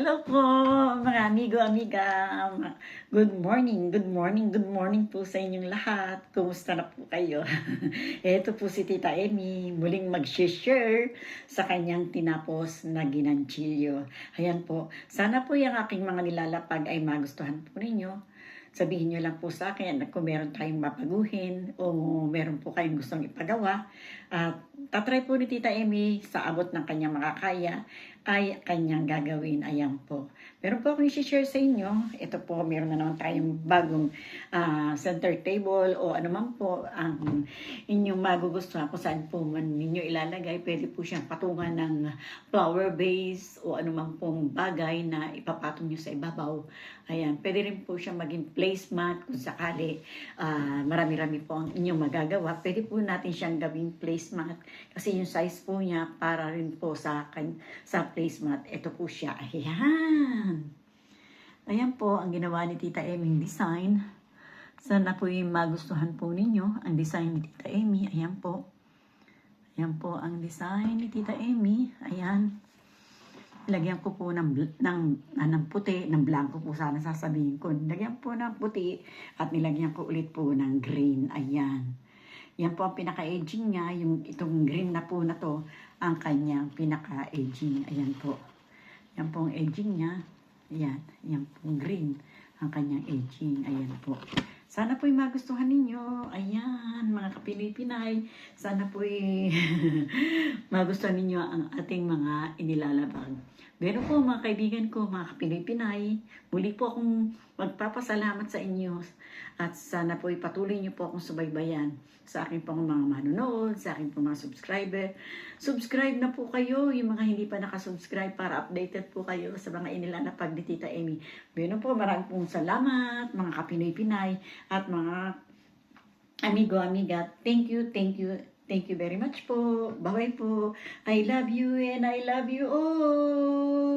Hello po, mga amigo, amiga. Good morning, good morning, good morning po sa inyong lahat. Kumusta na po kayo? Ito po si Tita Amy, muling mag-share sa kanyang tinapos na ginanchilyo. Ayan po, sana po yung aking mga nilalapag ay magustuhan po ninyo. Sabihin nyo lang po sa akin kung meron tayong mapaguhin o meron po kayong gustong ipagawa. At tatry po ni Tita Amy sa abot ng kanyang makakaya ay kanyang gagawin. Ayan po. Meron po akong i-share sa inyo. Ito po, meron na naman tayong bagong ah, center table o ano man po ang inyong magugustuhan kung saan po man ninyo ilalagay. Pwede po siyang patungan ng flower base o ano man pong bagay na ipapatong nyo sa ibabaw. Ayan, pwede rin po siyang maging placemat kung sakali ah, marami-rami po ang inyong magagawa. Pwede po natin siyang gawing placemat kasi yung size po niya para rin po sa, sa placemat. Ito po siya. Ayan. Ayan po ang ginawa ni Tita Amy design. Sana po yung magustuhan po ninyo ang design ni Tita Amy. Ayan po. Ayan po ang design ni Tita Amy. Ayan. Lagyan ko po ng, ng, ah, ng puti, ng blanco po sana sasabihin ko. Lagyan po ng puti at nilagyan ko ulit po ng green. Ayan. Yan po ang pinaka-edging niya. Yung itong green na po na to, ang kanyang pinaka-edging. Ayan po. Yan po ang edging niya. Ayan. Yan po green ang kanyang edging. Ayan po. Sana po'y magustuhan ninyo. Ayan, mga kapilipinay. Sana po'y magustuhan ninyo ang ating mga inilalabag. Pero po mga kaibigan ko, mga kapilipinay, muli po akong magpapasalamat sa inyo at sana po'y patuloy niyo po akong subaybayan sa aking pong mga manonood, sa aking pong mga subscriber. Subscribe na po kayo, yung mga hindi pa nakasubscribe para updated po kayo sa mga inilalapag ni Tita Amy. Pero po, maraming pong salamat, mga kapinay-pinay at mga amigo, amiga. Thank you, thank you, thank you very much po. Bye po. I love you and I love you all.